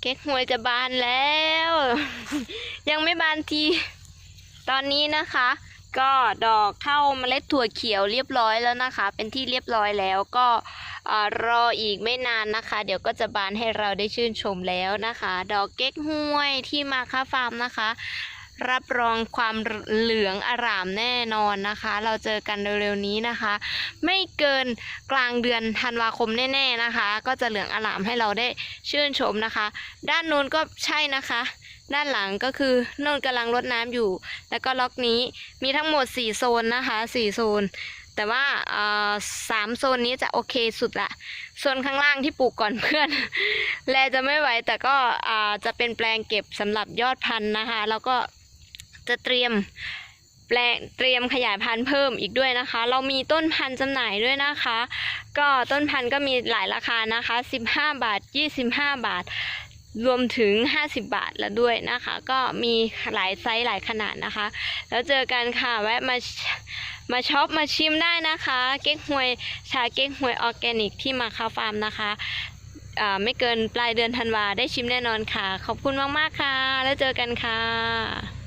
เก๊กฮวยจะบานแล้ว ยังไม่บานที ตอนนี้นะคะ ก็ดอกเข้าเมล็ดถั่วเขียวเรียบร้อยแล้วนะคะ เป็นที่เรียบร้อยแล้วก็รออีกไม่นานนะคะ เดี๋ยวก็จะบานให้เราได้ชื่นชมแล้วนะคะ ดอกเก๊กฮวยที่มาค่าฟาร์มนะคะ รับรองความเหลืองอร่ามแน่นอนนะคะ เราเจอกันเร็วๆนี้นะคะ ไม่เกินกลางเดือนธันวาคมแน่ๆนะคะ ก็จะเหลืองอร่ามให้เราได้ชื่นชมนะคะ ด้านนู้นก็ใช่นะคะ ด้านหลังก็คือนนกำลังรดน้ำอยู่ แล้วก็ล็อกนี้มีทั้งหมด 4 โซนนะคะ 4 โซนแต่ว่าสามโซนนี้จะโอเคสุดละโซนข้างล่างที่ปลูกก่อนเพื่อน แลจะไม่ไหวแต่ก็จะเป็นแปลงเก็บสำหรับยอดพันธุ์นะคะ แล้วก็ จะเตรียมแปลงเตรียมขยายพันธุ์เพิ่มอีกด้วยนะคะ เรามีต้นพันธุ์จำหน่ายด้วยนะคะ ก็ต้นพันธุ์ก็มีหลายราคานะคะ 15 บาท 25 บาท รวมถึง 50 บาทแล้วด้วยนะคะ ก็มีหลายไซส์หลายขนาดนะคะ แล้วเจอกันค่ะแวะมามาช็อปมาชิมได้นะคะ เก๊กฮวยชาเก๊กฮวยออร์แกนิกที่มาคาฟาร์มนะคะอ่าไม่เกินปลายเดือนธันวาได้ชิมแน่นอนค่ะ ขอบคุณมาก ๆ ค่ะ แล้วเจอกันค่ะ